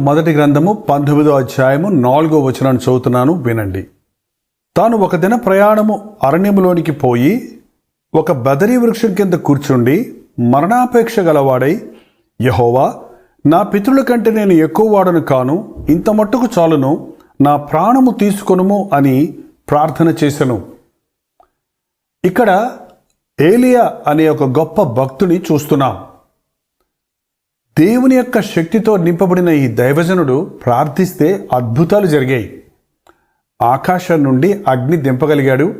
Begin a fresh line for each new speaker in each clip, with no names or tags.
మొదటి గ్రంథము పంతొమ్మిదో అధ్యాయము నాలుగో వచనాన్ని చదువుతున్నాను వినండి. తాను ఒక దిన ప్రయాణము అరణ్యములోనికి పోయి ఒక బదరీ వృక్షం కింద కూర్చుండి మరణాపేక్ష గలవాడై యహోవా నా పితృల కంటే నేను ఎక్కువ వాడను కాను ఇంత మట్టుకు చాలును నా ప్రాణము తీసుకొనుము అని ప్రార్థన చేశాను ఇక్కడ ఏలియా అనే ఒక గొప్ప భక్తుని చూస్తున్నాం. దేవుని యొక్క శక్తితో నింపబడిన ఈ దైవజనుడు ప్రార్థిస్తే అద్భుతాలు జరిగాయి. ఆకాశం నుండి అగ్ని దింపగలిగాడు.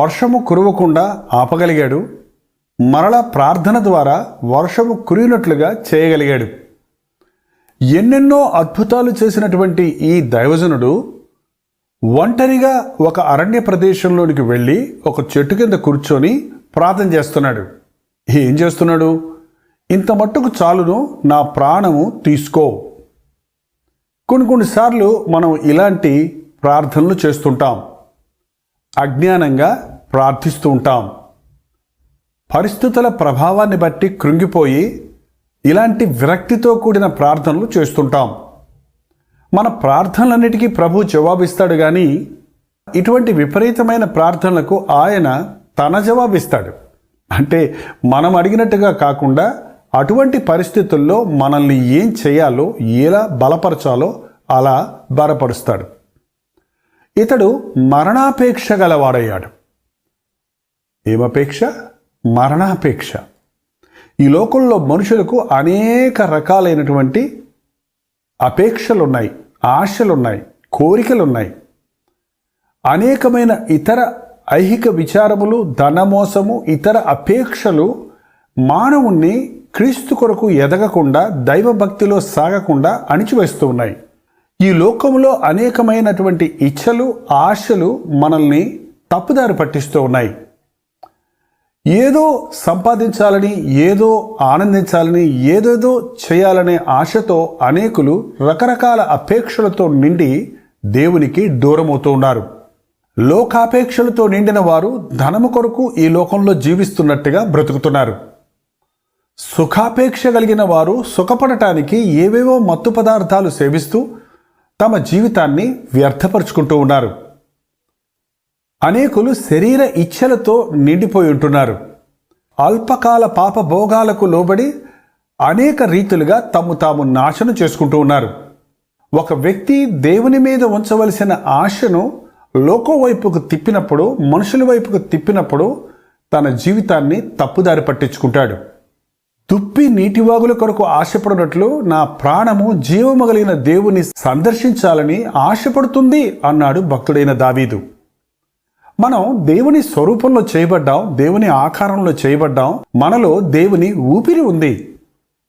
వర్షము కురవకుండా ఆపగలిగాడు. మరల ప్రార్థన ద్వారా వర్షము కురిగినట్లుగా చేయగలిగాడు. ఎన్నెన్నో అద్భుతాలు చేసినటువంటి ఈ దైవజనుడు ఒంటరిగా ఒక అరణ్య ప్రదేశంలోనికి వెళ్ళి ఒక చెట్టు కింద కూర్చొని ప్రార్థన చేస్తున్నాడు. ఏం చేస్తున్నాడు? ఇంత మట్టుకు చాలును నా ప్రాణము తీసుకో. కొన్ని కొన్నిసార్లు మనం ఇలాంటి ప్రార్థనలు చేస్తుంటాం. అజ్ఞానంగా ప్రార్థిస్తూ ఉంటాం. పరిస్థితుల ప్రభావాన్ని బట్టి కృంగిపోయి ఇలాంటి విరక్తితో కూడిన ప్రార్థనలు చేస్తుంటాం. మన ప్రార్థనలన్నిటికీ ప్రభు జవాబిస్తాడు కానీ ఇటువంటి విపరీతమైన ప్రార్థనలకు ఆయన తన జవాబిస్తాడు. అంటే మనం అడిగినట్టుగా కాకుండా అటువంటి పరిస్థితుల్లో మనల్ని ఏం చేయాలో ఎలా బలపరచాలో అలా బలపరుస్తాడు. ఇతడు మరణాపేక్ష గలవాడయ్యాడు. ఏమపేక్ష? మరణాపేక్ష. ఈ లోకంలో మనుషులకు అనేక రకాలైనటువంటి అపేక్షలున్నాయి ఆశలున్నాయి కోరికలున్నాయి. అనేకమైన ఇతర ఐహిక విచారములు ధనమోసము ఇతర అపేక్షలు మానవుణ్ణి క్రీస్తు కొరకు ఎదగకుండా దైవభక్తిలో సాగకుండా అణిచివేస్తూ ఉన్నాయి. ఈ లోకంలో అనేకమైనటువంటి ఇచ్చలు ఆశలు మనల్ని తప్పుదారి పట్టిస్తూ ఉన్నాయి. ఏదో సంపాదించాలని ఏదో ఆనందించాలని ఏదేదో చేయాలనే ఆశతో అనేకులు రకరకాల అపేక్షలతో నిండి దేవునికి దూరమవుతూ ఉన్నారు. లోకాపేక్షలతో నిండిన వారు ధనము కొరకు ఈ లోకంలో జీవిస్తున్నట్టుగా బ్రతుకుతున్నారు. సుఖాపేక్ష కలిగిన వారు సుఖపడటానికి ఏవేవో మత్తు పదార్థాలు సేవిస్తూ తమ జీవితాన్ని వ్యర్థపరుచుకుంటూ ఉన్నారు. అనేకులు శరీర ఇచ్ఛలతో నిండిపోయి ఉంటున్నారు. అల్పకాల పాప భోగాలకు లోబడి అనేక రీతులుగా తమ్ము తాము నాశనం చేసుకుంటూ ఉన్నారు. ఒక వ్యక్తి దేవుని మీద ఉంచవలసిన ఆశను లోకం వైపుకు తిప్పినప్పుడు మనుషుల వైపుకు తిప్పినప్పుడు తన జీవితాన్ని తప్పుదారి పట్టించుకుంటాడు. తుప్పి నీటివాగుల కొరకు ఆశపడినట్లు నా ప్రాణము జీవము కలిగిన దేవుని సందర్శించాలని ఆశపడుతుంది అన్నాడు భక్తుడైన దావీదు. మనం దేవుని స్వరూపంలో చేయబడ్డాం దేవుని ఆకారంలో చేయబడ్డాం మనలో దేవుని ఊపిరి ఉంది.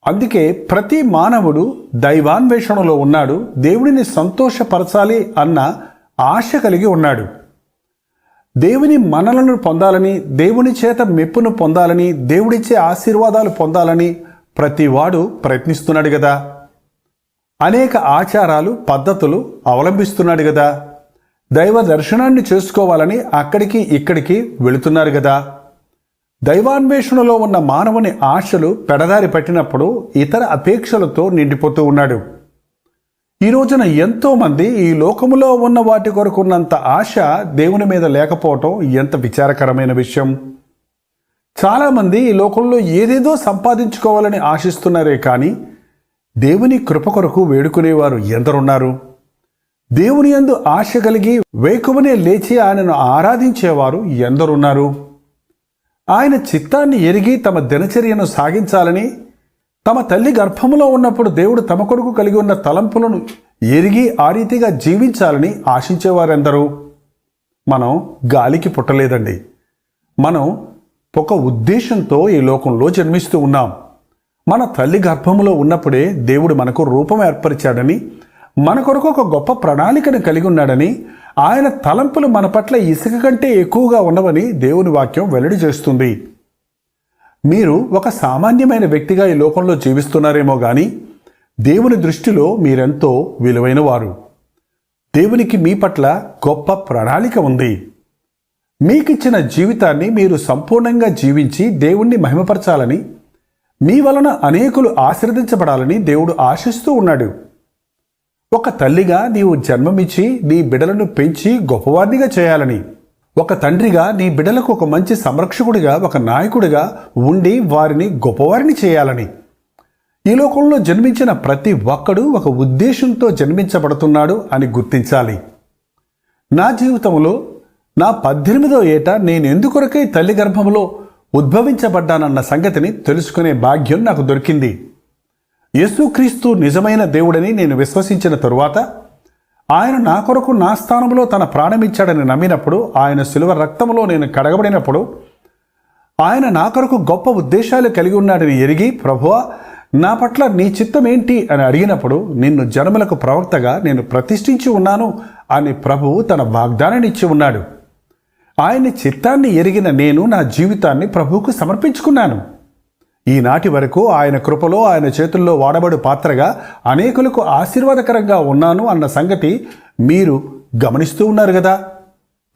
అందుకే ప్రతి మానవుడు దైవాన్వేషణలో ఉన్నాడు దేవుడిని సంతోషపరచాలి అన్న ఆశ కలిగి ఉన్నాడు. దేవుని మనలను పొందాలని దేవుని చేత మెప్పును పొందాలని దేవుడిచ్చే ఆశీర్వాదాలు పొందాలని ప్రతివాడు ప్రయత్నిస్తున్నాడు కదా అనేక ఆచారాలు పద్ధతులు అవలంబిస్తున్నాడు కదా దైవ దర్శనాన్ని చేసుకోవాలని అక్కడికి ఇక్కడికి వెళుతున్నారు కదా దైవాన్వేషణలో ఉన్న మానవుని ఆశలు పెడదారి పట్టినప్పుడు ఇతర అపేక్షలతో నిండిపోతూ ఉన్నాడు. ఈ రోజున ఎంతోమంది ఈ లోకములో ఉన్న వాటి కొరకున్నంత ఆశ దేవుని మీద లేకపోవటం ఎంత విచారకరమైన విషయం. చాలామంది ఈ లోకంలో ఏదేదో సంపాదించుకోవాలని ఆశిస్తున్నారే కానీ దేవుని కృప కొరకు వేడుకునేవారు ఎందరున్నారు. దేవుని యందు ఆశ కలిగి వేకువనే లేచి ఆయనను ఆరాధించేవారు ఎందరున్నారు. ఆయన చిత్తాన్ని ఎరిగి తమ దినచర్యను సాగించాలని తమ తల్లి గర్భములో ఉన్నప్పుడు దేవుడు తమ కొరకు కలిగి ఉన్న తలంపులను ఎరిగి ఆ రీతిగా జీవించాలని ఆశించేవారెందరూ? మనం గాలికి పుట్టలేదండి. మనం ఒక ఉద్దేశంతో ఈ లోకంలో జన్మిస్తూ ఉన్నాం. మన తల్లి గర్భములో ఉన్నప్పుడే దేవుడు మనకు రూపం ఏర్పరిచాడని మన కొరకు ఒక గొప్ప ప్రణాళికను కలిగి ఉన్నాడని ఆయన తలంపులు మన పట్ల ఇసుక కంటే ఎక్కువగా ఉన్నవని దేవుని వాక్యం వెల్లడి చేస్తుంది. మీరు ఒక సామాన్యమైన వ్యక్తిగా ఈ లోకంలో జీవిస్తున్నారేమో కానీ దేవుని దృష్టిలో మీరెంతో విలువైన వారు దేవునికి మీ పట్ల గొప్ప ప్రణాళిక ఉంది. మీకిచ్చిన జీవితాన్ని మీరు సంపూర్ణంగా జీవించి దేవుణ్ణి మహిమపరచాలని మీ వలన అనేకులు ఆశీర్వదించబడాలని దేవుడు ఆశిస్తూ ఉన్నాడు. ఒక తల్లిగా నీవు జన్మమిచ్చి నీ బిడలను పెంచి గొప్పవారినిగా చేయాలని ఒక తండ్రిగా నీ బిడ్డలకు ఒక మంచి సంరక్షకుడిగా ఒక నాయకుడిగా ఉండి వారిని గొప్పవారిని చేయాలని. ఈ లోకంలో జన్మించిన ప్రతి ఒక్కడు ఒక ఉద్దేశంతో జన్మించబడుతున్నాడు అని గుర్తించాలి. నా జీవితంలో నా పద్దెనిమిదో ఏట నేను ఎందుకొరకై తల్లి గర్భంలో ఉద్భవించబడ్డానన్న సంగతిని తెలుసుకునే భాగ్యం నాకు దొరికింది. యేసుక్రీస్తు నిజమైన దేవుడని నేను విశ్వసించిన తరువాత ఆయన నా కొరకు నా స్థానంలో తన ప్రాణమిచ్చాడని నమ్మినప్పుడు ఆయన సిలువ రక్తంలో నేను కడగబడినప్పుడు ఆయన నా కొరకు గొప్ప ఉద్దేశాలు కలిగి ఉన్నాడని ఎరిగి ప్రభువ నా పట్ల నీ చిత్తం ఏంటి అని అడిగినప్పుడు నిన్ను జనములకు ప్రవక్తగా నేను ప్రతిష్ఠించి ఉన్నాను అని ప్రభువు తన వాగ్దానాన్ని ఇచ్చి ఉన్నాడు. ఆయన చిత్తాన్ని ఎరిగిన నేను నా జీవితాన్ని ప్రభువుకు సమర్పించుకున్నాను. ఈనాటి వరకు ఆయన కృపలో ఆయన చేతుల్లో వాడబడు పాత్రగా అనేకులకు ఆశీర్వాదకరంగా ఉన్నాను అన్న సంగతి మీరు గమనిస్తూ ఉన్నారు కదా.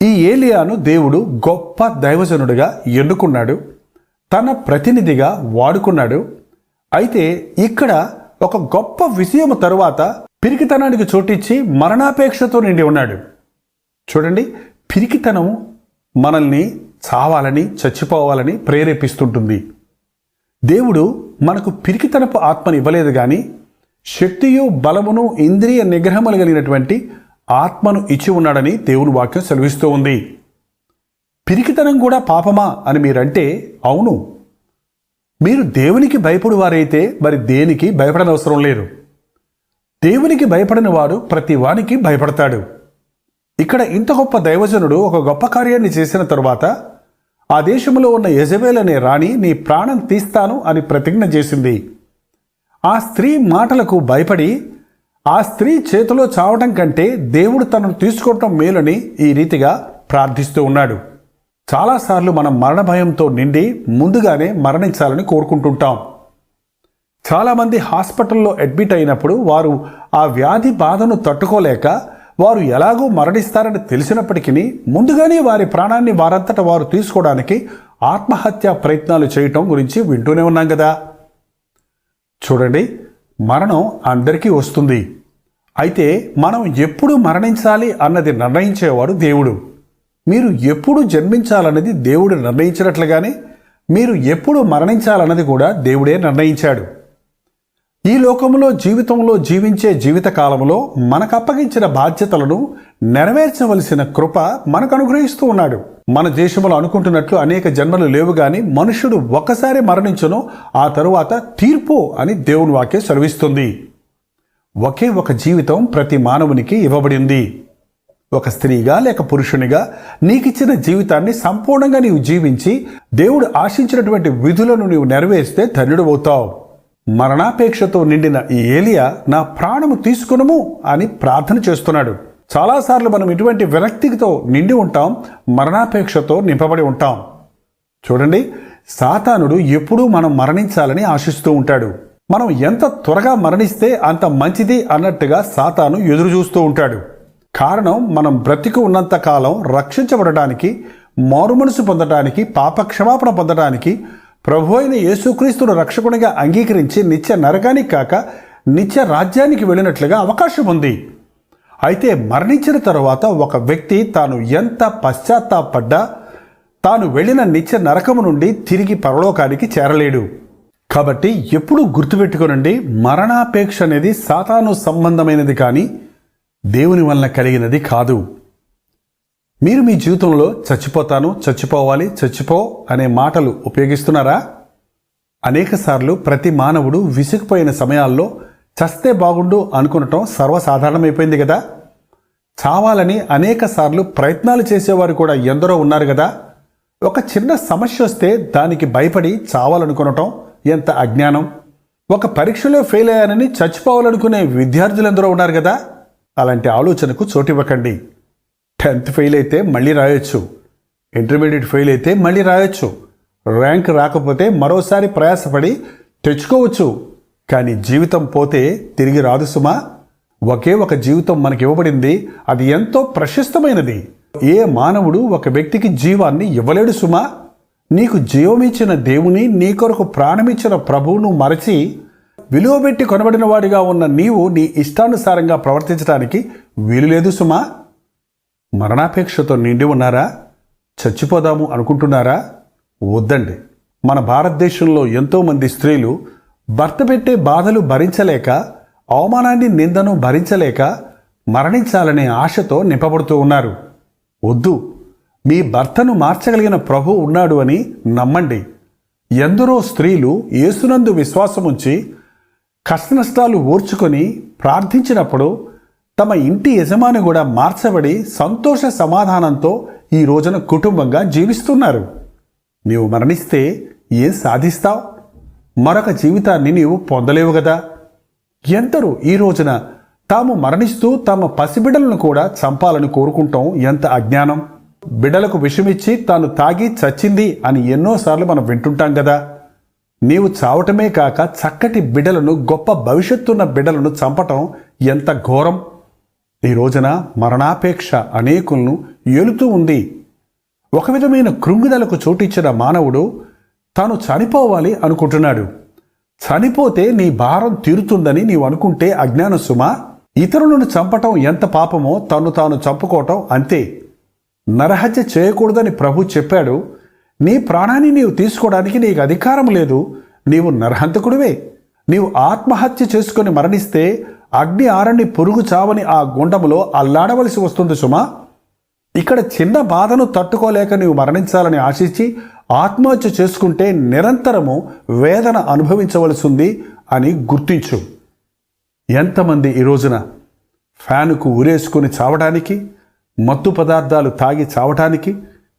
ఈ ఏలియాను దేవుడు గొప్ప దైవజనుడిగా ఎన్నుకున్నాడు తన ప్రతినిధిగా వాడుకున్నాడు. అయితే ఇక్కడ ఒక గొప్ప విషయం తరువాత పిరికితనానికి చోటిచ్చి మరణాపేక్షతో నిండి ఉన్నాడు. చూడండి పిరికితనం మనల్ని చావాలని చచ్చిపోవాలని ప్రేరేపిస్తుంటుంది. దేవుడు మనకు పిరికితనపు ఆత్మను ఇవ్వలేదు కానీ శక్తియు బలమును ఇంద్రియ నిగ్రహములు కలిగినటువంటి ఆత్మను ఇచ్చి ఉన్నాడని దేవుని వాక్యం సెలవిస్తూ ఉంది. పిరికితనం కూడా పాపమా అని మీరంటే అవును. మీరు దేవునికి భయపడు వారైతే మరి దేనికి భయపడనవసరం లేదు. దేవునికి భయపడిన వాడు ప్రతి వానికి భయపడతాడు. ఇక్కడ ఇంత గొప్ప దైవజనుడు ఒక గొప్ప కార్యాన్ని చేసిన తరువాత ఆ దేశంలో ఉన్న యజబేల్ అనే రాణి నీ ప్రాణం తీస్తాను అని ప్రతిజ్ఞ చేసింది. ఆ స్త్రీ మాటలకు భయపడి ఆ స్త్రీ చేతిలో చావటం కంటే దేవుడు తనను తీసుకోవటం మేలని ఈ రీతిగా ప్రార్థిస్తూ ఉన్నాడు. చాలాసార్లు మనం మరణ భయంతో నిండి ముందుగానే మరణించాలని కోరుకుంటుంటాం. చాలామంది హాస్పిటల్లో అడ్మిట్ అయినప్పుడు వారు ఆ వ్యాధి బాధను తట్టుకోలేక వారు ఎలాగో మరణిస్తారని తెలిసినప్పటికీ ముందుగానే వారి ప్రాణాన్ని వారంతట వారు తీసుకోవడానికి ఆత్మహత్య ప్రయత్నాలు చేయటం గురించి వింటూనే ఉన్నాం కదా. చూడండి మరణం అందరికీ వస్తుంది. అయితే మనం ఎప్పుడు మరణించాలి అన్నది నిర్ణయించేవాడు దేవుడు. మీరు ఎప్పుడు జన్మించాలన్నది దేవుడు నిర్ణయించినట్లుగానే మీరు ఎప్పుడు మరణించాలన్నది కూడా దేవుడే నిర్ణయించాడు. ఈ లోకంలో జీవితంలో జీవించే జీవిత కాలంలో మనకు అప్పగించిన బాధ్యతలను నెరవేర్చవలసిన కృప మనకు అనుగ్రహిస్తూ ఉన్నాడు. మన దేశంలో అనుకుంటున్నట్లు అనేక జన్మలు లేవు గాని మనుషుడు ఒకసారి మరణించును ఆ తరువాత తీర్పు అని దేవుని వాక్యం సెలవిస్తుంది. ఒకే ఒక జీవితం ప్రతి మానవునికి ఇవ్వబడింది. ఒక స్త్రీగా లేక పురుషునిగా నీకిచ్చిన జీవితాన్ని సంపూర్ణంగా నీవు జీవించి దేవుడు ఆశించినటువంటి విధులను నీవు నెరవేరిస్తే ధన్యుడు అవుతావు. మరణాపేక్షతో నిండిన ఈ ఏలియా నా ప్రాణము తీసుకునము అని ప్రార్థన చేస్తున్నాడు. చాలాసార్లు మనం ఇటువంటి విరక్తితో నిండి ఉంటాం మరణాపేక్షతో నింపబడి ఉంటాం. చూడండి సాతానుడు ఎప్పుడూ మనం మరణించాలని ఆశిస్తూ ఉంటాడు. మనం ఎంత త్వరగా మరణిస్తే అంత మంచిది అన్నట్టుగా సాతాను ఎదురు చూస్తూ ఉంటాడు. కారణం మనం బ్రతికి ఉన్నంత కాలం రక్షించబడటానికి మారుమనసు పొందటానికి పాపక్షమాపణ పొందటానికి ప్రభు అయిన యేసుక్రీస్తును రక్షకునిగా అంగీకరించి నిత్య నరకానికి కాక నిత్య రాజ్యానికి వెళ్ళినట్లుగా అవకాశం ఉంది. అయితే మరణించిన తరువాత ఒక వ్యక్తి తాను ఎంత పశ్చాత్తాపడ్డా తాను వెళ్ళిన నిత్య నరకము నుండి తిరిగి పరలోకానికి చేరలేడు. కాబట్టి ఎప్పుడూ గుర్తుపెట్టుకోనండి మరణాపేక్ష అనేది సాతాను సంబంధమైనది కానీ దేవుని వలన కలిగినది కాదు. మీరు మీ జీవితంలో చచ్చిపోతాను చచ్చిపోవాలి చచ్చిపో అనే మాటలు ఉపయోగిస్తున్నారా? అనేకసార్లు ప్రతి మానవుడు విసిగిపోయిన సమయాల్లో చస్తే బాగుండు అనుకునటం సర్వసాధారణమైపోయింది కదా? చావాలని అనేక సార్లు ప్రయత్నాలు చేసేవారు కూడా ఎందరో ఉన్నారు కదా? ఒక చిన్న సమస్య వస్తే దానికి భయపడి చావాలనుకునటం ఎంత అజ్ఞానం? ఒక పరీక్షలో ఫెయిల్ అయ్యానని చచ్చిపోవాలనుకునే విద్యార్థులు ఎందరో ఉన్నారు కదా? అలాంటి ఆలోచనకు చోటివ్వకండి. టెన్త్ ఫెయిల్ అయితే మళ్ళీ రాయొచ్చు. ఇంటర్మీడియట్ ఫెయిల్ అయితే మళ్ళీ రాయొచ్చు. ర్యాంక్ రాకపోతే మరోసారి ప్రయాసపడి తెచ్చుకోవచ్చు. కానీ జీవితం పోతే తిరిగి రాదు సుమా. ఒకే ఒక జీవితం మనకి ఇవ్వబడింది. అది ఎంతో ప్రశస్తమైనది. ఏ మానవుడు ఒక వ్యక్తికి జీవాన్ని ఇవ్వలేడు సుమా. నీకు జీవమిచ్చిన దేవుని నీ కొరకు ప్రాణమిచ్చిన ప్రభువును మరచి విలువ పెట్టి కొనబడిన వాడిగా ఉన్న నీవు నీ ఇష్టానుసారంగా ప్రవర్తించడానికి వీలు లేదు సుమా. మరణాపేక్షతో నిండి ఉన్నారా? చచ్చిపోదాము అనుకుంటున్నారా? వద్దండి. మన భారతదేశంలో ఎంతోమంది స్త్రీలు భర్త పెట్టే బాధలు భరించలేక అవమానాన్ని నిందను భరించలేక మరణించాలనే ఆశతో నింపబడుతూ ఉన్నారు. వద్దు. మీ భర్తను మార్చగలిగిన ప్రభు ఉన్నాడు అని నమ్మండి. ఎందరో స్త్రీలు యేసునందు విశ్వాసముంచి కష్టనష్టాలు ఓర్చుకొని ప్రార్థించినప్పుడు తమ ఇంటి యజమాని కూడా మార్చబడి సంతోష సమాధానంతో ఈ రోజున కుటుంబంగా జీవిస్తున్నారు. నీవు మరణిస్తే ఏం సాధిస్తావు? మరొక జీవితాన్ని నీవు పొందలేవు కదా ఎందరూ ఈ రోజున తాము మరణిస్తూ తమ పసిబిడలను కూడా చంపాలని కోరుకుంటాం ఎంత అజ్ఞానం? బిడ్డలకు విషమిచ్చి తాను తాగి చచ్చింది అని ఎన్నోసార్లు మనం వింటుంటాం కదా నీవు చావటమే కాక చక్కటి బిడలను గొప్ప భవిష్యత్తున్న బిడలను చంపటం ఎంత ఘోరం? ఈ రోజున మరణాపేక్ష అనేకులను ఏలుతూ ఉంది. ఒక విధమైన కృంగుదలకు చోటిచ్చిన మానవుడు తాను చనిపోవాలి అనుకుంటున్నాడు. చనిపోతే నీ భారం తీరుతుందని నీవు అనుకుంటే అజ్ఞాన సుమ ఇతరులను చంపటం ఎంత పాపమో తను తాను చంపుకోవటం అంతే. నరహత్య చేయకూడదని ప్రభు చెప్పాడు. నీ ప్రాణాన్ని నీవు తీసుకోవడానికి నీకు అధికారం లేదు. నీవు నరహంతకుడివే. నీవు ఆత్మహత్య చేసుకొని మరణిస్తే అగ్ని ఆరని పురుగు చావని ఆ గుండములో అల్లాడవలసి వస్తుంది సుమా. ఇక్కడ చిన్న బాధను తట్టుకోలేక నీవు మరణించాలని ఆశించి ఆత్మహత్య చేసుకుంటే నిరంతరము వేదన అనుభవించవలసింది అని గుర్తించు. ఎంతమంది ఈ రోజున ఫ్యానుకు ఉరేసుకొని చావడానికి మత్తు పదార్థాలు తాగి చావటానికి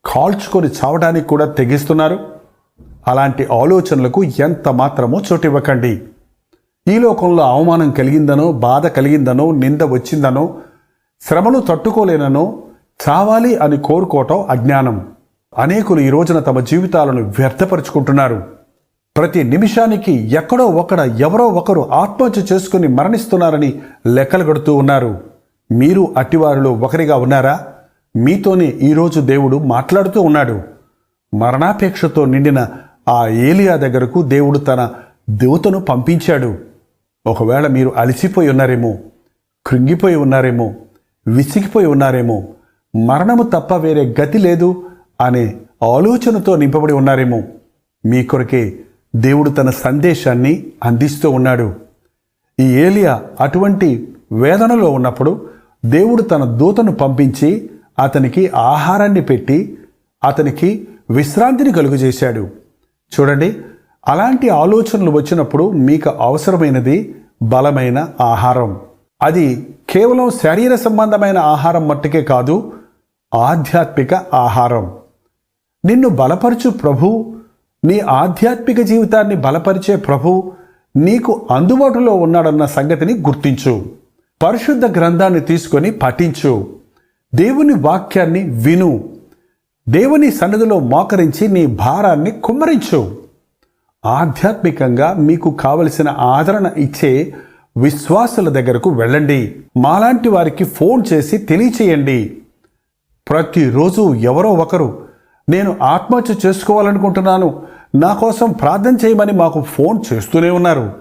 కాల్చుకొని చావడానికి కూడా తెగిస్తున్నారు? అలాంటి ఆలోచనలకు ఎంత మాత్రమో చోటివ్వకండి. ఈ లోకంలో అవమానం కలిగిందనో బాధ కలిగిందనో నింద వచ్చిందనో శ్రమను తట్టుకోలేననో చావాలి అని కోరుకోవటం అజ్ఞానం. అనేకులు ఈ రోజున తమ జీవితాలను వ్యర్థపరుచుకుంటున్నారు. ప్రతి నిమిషానికి ఎక్కడో ఒకడ ఎవరో ఒకరు ఆత్మహత్య చేసుకుని మరణిస్తున్నారని లెక్కలు గడుతూ ఉన్నారు. మీరు అట్టివారిలో ఒకరిగా ఉన్నారా? మీతోనే ఈరోజు దేవుడు మాట్లాడుతూ ఉన్నాడు. మరణాపేక్షతో నిండిన ఆ ఏలియా దగ్గరకు దేవుడు తన దేవతను పంపించాడు. ఒకవేళ మీరు అలసిపోయి ఉన్నారేమో కృంగిపోయి ఉన్నారేమో విసిగిపోయి ఉన్నారేమో మరణము తప్ప వేరే గతి లేదు అనే ఆలోచనతో నింపబడి ఉన్నారేమో మీ కొరకే దేవుడు తన సందేశాన్ని అందిస్తూ ఉన్నాడు. ఈ ఏలియా అటువంటి వేదనలో ఉన్నప్పుడు దేవుడు తన దూతను పంపించి అతనికి ఆహారాన్ని పెట్టి అతనికి విశ్రాంతిని కలుగజేశాడు. చూడండి అలాంటి ఆలోచనలు వచ్చినప్పుడు మీకు అవసరమైనది బలమైన ఆహారం. అది కేవలం శరీర సంబంధమైన ఆహారం మట్టుకే కాదు ఆధ్యాత్మిక ఆహారం. నిన్ను బలపరచు ప్రభు నీ ఆధ్యాత్మిక జీవితాన్ని బలపరిచే ప్రభు నీకు అందుబాటులో ఉన్నాడన్న సంగతిని గుర్తించు. పరిశుద్ధ గ్రంథాన్ని తీసుకొని పఠించు. దేవుని వాక్యాన్ని విను. దేవుని సన్నిధిలో మోకరించి నీ భారాన్ని కుమ్మరించు. ఆధ్యాత్మికంగా మీకు కావలసిన ఆదరణ ఇచ్చే విశ్వాసుల దగ్గరకు వెళ్ళండి. మాలాంటి వారికి ఫోన్ చేసి తెలియచేయండి. ప్రతిరోజు ఎవరో ఒకరు నేను ఆత్మహత్య చేసుకోవాలనుకుంటున్నాను. నా కోసం ప్రార్థన చేయమని మాకు ఫోన్ చేస్తూనే ఉన్నారు.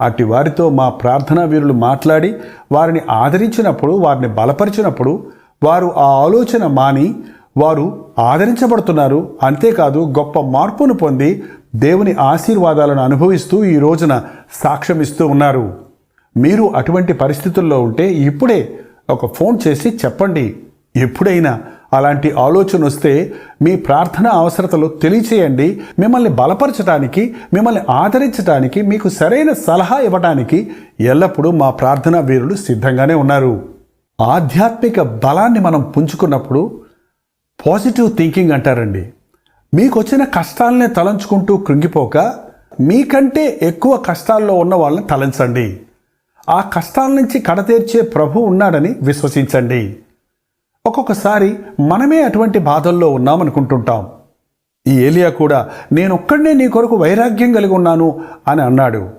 అట్టి వారితో మా ప్రార్థనా వీరులు మాట్లాడి వారిని ఆదరించినప్పుడు వారిని బలపరిచినప్పుడు వారు ఆ ఆలోచన మాని వారు ఆదరించబడుతున్నారు. అంతేకాదు గొప్ప మార్పును పొంది దేవుని ఆశీర్వాదాలను అనుభవిస్తూ ఈ రోజున సాక్ష్యం ఇస్తూ ఉన్నారు. మీరు అటువంటి పరిస్థితుల్లో ఉంటే ఇప్పుడే ఒక ఫోన్ చేసి చెప్పండి. ఎప్పుడైనా అలాంటి ఆలోచన వస్తే మీ ప్రార్థన అవసరతలు తెలియచేయండి. మిమ్మల్ని బలపరచడానికి మిమ్మల్ని ఆదరించడానికి మీకు సరైన సలహా ఇవ్వడానికి ఎల్లప్పుడూ మా ప్రార్థనా వీరులు సిద్ధంగానే ఉన్నారు. ఆధ్యాత్మిక బలాన్ని మనం పుంజుకున్నప్పుడు పాజిటివ్ థింకింగ్ అంటారండి. మీకు వచ్చిన కష్టాలనే తలంచుకుంటూ కృంగిపోక మీకంటే ఎక్కువ కష్టాల్లో ఉన్న వాళ్ళని తలంచండి. ఆ కష్టాల నుంచి కడతీర్చే ప్రభు ఉన్నాడని విశ్వసించండి. ఒక్కొక్కసారి మనమే అటువంటి బాధల్లో ఉన్నామనుకుంటుంటాం. ఈ ఏలియా కూడా నేనొక్కడనే నీ కొరకు వైరాగ్యం కలిగి ఉన్నాను అని అన్నాడు.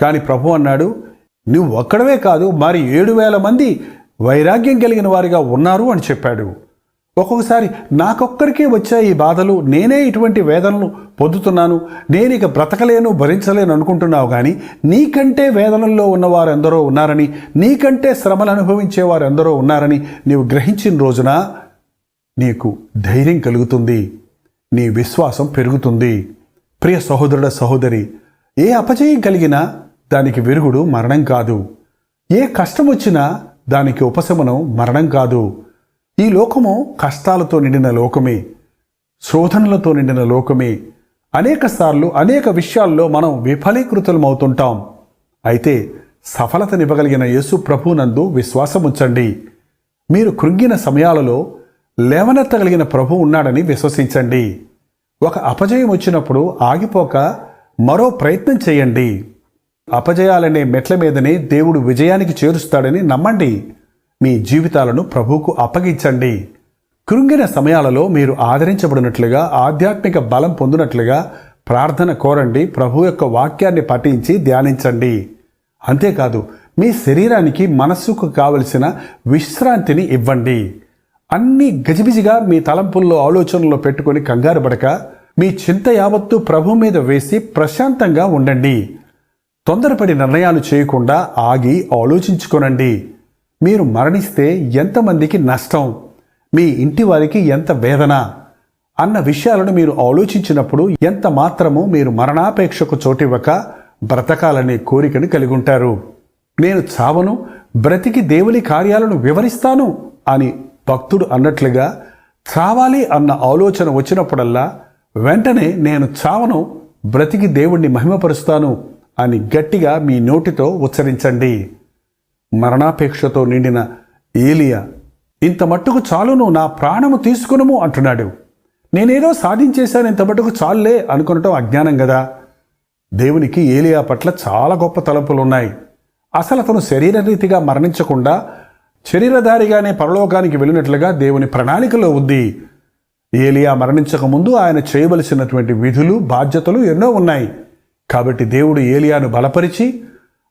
కానీ ప్రభు అన్నాడు నువ్వు ఒక్కడవే కాదు మరి ఏడు వేల మంది వైరాగ్యం కలిగిన వారిగా ఉన్నారు అని చెప్పాడు. ఒక్కొక్కసారి నాకొక్కరికే వచ్చాయి ఈ బాధలు. నేనే ఇటువంటి వేదనలు పొందుతున్నాను. నేను ఇక బ్రతకలేను భరించలేను అనుకుంటున్నావు కానీ నీకంటే వేదనల్లో ఉన్నవారు ఎందరో ఉన్నారని నీకంటే శ్రమలు అనుభవించేవారు ఎందరో ఉన్నారని నీవు గ్రహించిన రోజున నీకు ధైర్యం కలుగుతుంది. నీ విశ్వాసం పెరుగుతుంది. ప్రియ సహోదరుడ సహోదరి ఏ అపజయం కలిగినా దానికి విరుగుడు మరణం కాదు. ఏ కష్టం వచ్చినా దానికి ఉపశమనం మరణం కాదు. ఈ లోకము కష్టాలతో నిండిన లోకమే శోధనలతో నిండిన లోకమే. అనేక సార్లు అనేక విషయాల్లో మనం విఫలీకృతులమవుతుంటాం. అయితే సఫలతనివ్వగలిగిన యేసు ప్రభునందు విశ్వాసం ఉంచండి. మీరు కృంగిన సమయాలలో లేవనెత్తగలిగిన ప్రభు ఉన్నాడని విశ్వసించండి. ఒక అపజయం వచ్చినప్పుడు ఆగిపోక మరో ప్రయత్నం చేయండి. అపజయాలనే మెట్ల మీదనే దేవుడు విజయానికి చేరుస్తాడని నమ్మండి. మీ జీవితాలను ప్రభువుకు అప్పగించండి. కృంగిన సమయాలలో మీరు ఆదరించబడినట్లుగా ఆధ్యాత్మిక బలం పొందినట్లుగా ప్రార్థన కోరండి. ప్రభు యొక్క వాక్యాన్ని పఠించి ధ్యానించండి. అంతేకాదు మీ శరీరానికి మనస్సుకు కావలసిన విశ్రాంతిని ఇవ్వండి. అన్ని గజిబిజిగా మీ తలంపుల్లో ఆలోచనలో పెట్టుకొని కంగారు పడక మీ చింత యావత్తు ప్రభు మీద వేసి ప్రశాంతంగా ఉండండి. తొందరపడి నిర్ణయాలు చేయకుండా ఆగి ఆలోచించుకోనండి. మీరు మరణిస్తే ఎంతమందికి నష్టం? మీ ఇంటి వారికి ఎంత వేదన? అన్న విషయాలను మీరు ఆలోచించినప్పుడు ఎంత మాత్రము మీరు మరణాపేక్షకు చోటివ్వక బ్రతకాలనే కోరికను కలిగి ఉంటారు నేను చావను బ్రతికి దేవుని కార్యాలను వివరిస్తాను అని భక్తుడు అన్నట్లుగా చావాలి అన్న ఆలోచన వచ్చినప్పుడల్లా వెంటనే నేను చావను బ్రతికి దేవుణ్ణి మహిమపరుస్తాను అని గట్టిగా మీ నోటితో ఉచ్చరించండి. మరణాపేక్షతో నిండిన ఏలియా ఇంత మట్టుకు చాలును నా ప్రాణము తీసుకునుము అంటున్నాడు. నేనేదో సాధించేశాను ఇంత మట్టుకు చాలులే అనుకునటం అజ్ఞానం కదా దేవునికి ఏలియా పట్ల చాలా గొప్ప తలంపులు ఉన్నాయి అసలు అతను శరీరరీతిగా మరణించకుండా శరీరధారిగానే పరలోకానికి వెళ్ళినట్లుగా దేవుని ప్రణాళికలో ఉంది. ఏలియా మరణించకముందు ఆయన చేయవలసినటువంటి విధులు బాధ్యతలు ఎన్నో ఉన్నాయి. కాబట్టి దేవుడు ఏలియాను బలపరిచి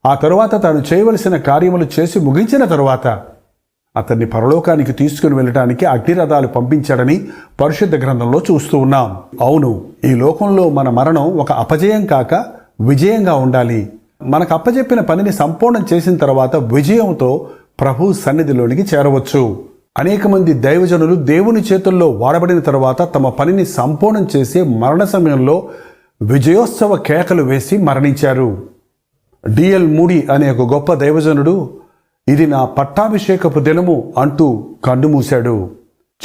ఆ తరువాత తాను చేయవలసిన కార్యములు చేసి ముగించిన తరువాత అతన్ని పరలోకానికి తీసుకుని వెళ్ళటానికి అగ్నిరథాలు పంపించాడని పరిశుద్ధ గ్రంథంలో చూస్తూ ఉన్నాం. అవును ఈ లోకంలో మన మరణం ఒక అపజయం కాక విజయంగా ఉండాలి. మనకు అప్పజెప్పిన పనిని సంపూర్ణం చేసిన తర్వాత విజయంతో ప్రభు సన్నిధిలోనికి చేరవచ్చు. అనేక మంది దైవజనులు దేవుని చేతుల్లో వాడబడిన తర్వాత తమ పనిని సంపూర్ణం చేసి మరణ సమయంలో విజయోత్సవ కేకలు వేసి మరణించారు. డిఎల్ మూడి అనే ఒక గొప్ప దైవజనుడు ఇది నా పట్టాభిషేకపు దినము అంటూ కన్ను మూశాడు.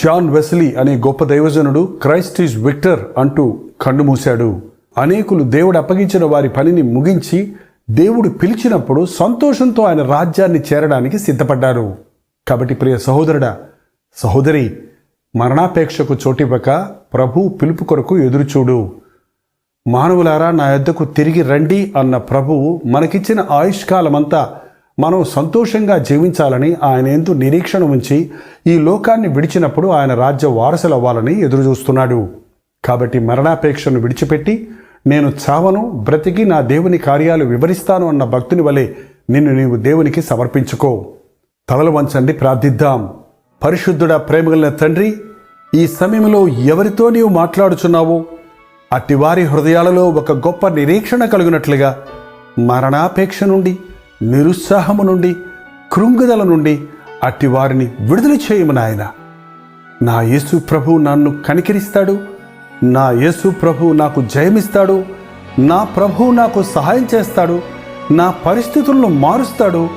జాన్ వెస్లీ అనే గొప్ప దైవజనుడు క్రైస్ట్ ఈజ్ విక్టర్ అంటూ కన్ను మూశాడు. అనేకులు దేవుడు అప్పగించిన వారి పనిని ముగించి దేవుడు పిలిచినప్పుడు సంతోషంతో ఆయన రాజ్యాన్ని చేరడానికి సిద్ధపడ్డారు. కాబట్టి ప్రియ సహోదరుడా సహోదరి మరణాపేక్షకు చోటివ్వక ప్రభు పిలుపు కొరకు ఎదురుచూడు. మానవులారా నా యొద్దకు తిరిగి రండి అన్న ప్రభువు మనకిచ్చిన ఆయుష్కాలమంతా మనం సంతోషంగా జీవించాలని ఆయన ఎందు నిరీక్షణ ఉంచి ఈ లోకాన్ని విడిచినప్పుడు ఆయన రాజ్య వారసులు అవ్వాలని ఎదురుచూస్తున్నాడు. కాబట్టి మరణాపేక్షను విడిచిపెట్టి నేను చావను బ్రతికి నా దేవుని కార్యాలు వివరిస్తాను అన్న భక్తుని వలె నిన్ను నీవు దేవునికి సమర్పించుకో. తలలు వంచండి ప్రార్థిద్దాం. పరిశుద్ధుడ ప్రేమగల తండ్రి ఈ సమయంలో ఎవరితో నీవు మాట్లాడుచున్నావో? అట్టి వారి హృదయాలలో ఒక గొప్ప నిరీక్షణ కలుగునట్లుగా మరణాపేక్ష నుండి నిరుత్సాహము నుండి కృంగుదల నుండి అట్టి వారిని విడుదల చేయము నాయన. నా యేసు ప్రభు నన్ను కనికరిస్తాడు నా యేసు ప్రభు నాకు జయమిస్తాడు నా ప్రభు నాకు సహాయం చేస్తాడు నా పరిస్థితులను మారుస్తాడు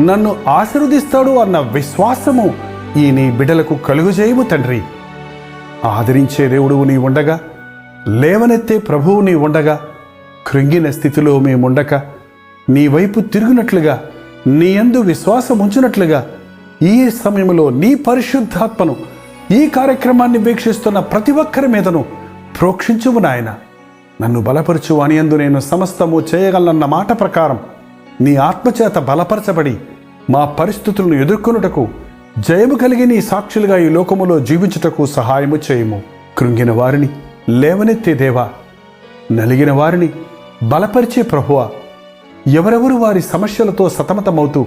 నన్ను ఆశీర్వదిస్తాడు అన్న విశ్వాసము ఈ నీ బిడ్డలకు కలుగుజేయము తండ్రి. ఆదరించే దేవుడు నీ ఉండగా లేవనెత్తే ప్రభువు నీ ఉండగా కృంగిన స్థితిలో మేముండక నీ వైపు తిరుగునట్లుగా నీ యందు విశ్వాసం ఉంచినట్లుగా ఈ సమయంలో నీ పరిశుద్ధాత్మను ఈ కార్యక్రమాన్ని వీక్షిస్తున్న ప్రతి ఒక్కరి మీదను ప్రోక్షించుము నాయన. నన్ను బలపరచు అని యందు నేను సమస్తము చేయగలనన్న మాట ప్రకారం నీ ఆత్మచేత బలపరచబడి మా పరిస్థితులను ఎదుర్కొనుటకు జయము కలిగి నీ సాక్షులుగా ఈ లోకములో జీవించుటకు సహాయము చేయము. కృంగిన వారిని లేవనెత్తే దేవా నలిగిన వారిని బలపరిచే ప్రభువా ఎవరెవరు వారి సమస్యలతో సతమతమవుతూ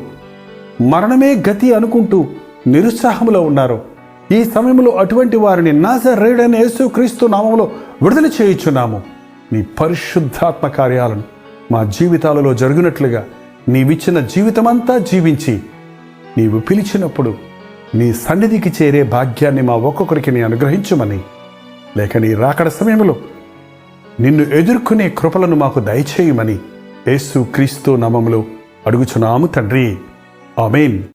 మరణమే గతి అనుకుంటూ నిరుత్సాహంలో ఉన్నారో ఈ సమయంలో అటువంటి వారిని నాజరేడని యేసు క్రీస్తు నామంలో విడుదల చేయుచున్నాము. నీ పరిశుద్ధాత్మ కార్యాలను మా జీవితాలలో జరిగినట్లుగా నీవిచ్చిన జీవితమంతా జీవించి నీవు పిలిచినప్పుడు నీ సన్నిధికి చేరే భాగ్యాన్ని మా ఒక్కొక్కరికి నీ అనుగ్రహించమని లేక నీ రాకడ సమయంలో నిన్ను ఎదుర్కొనే కృపలను మాకు దయచేయమని యేసు క్రీస్తు నామంలో అడుగుచున్నాము తండ్రి. ఆమెన్.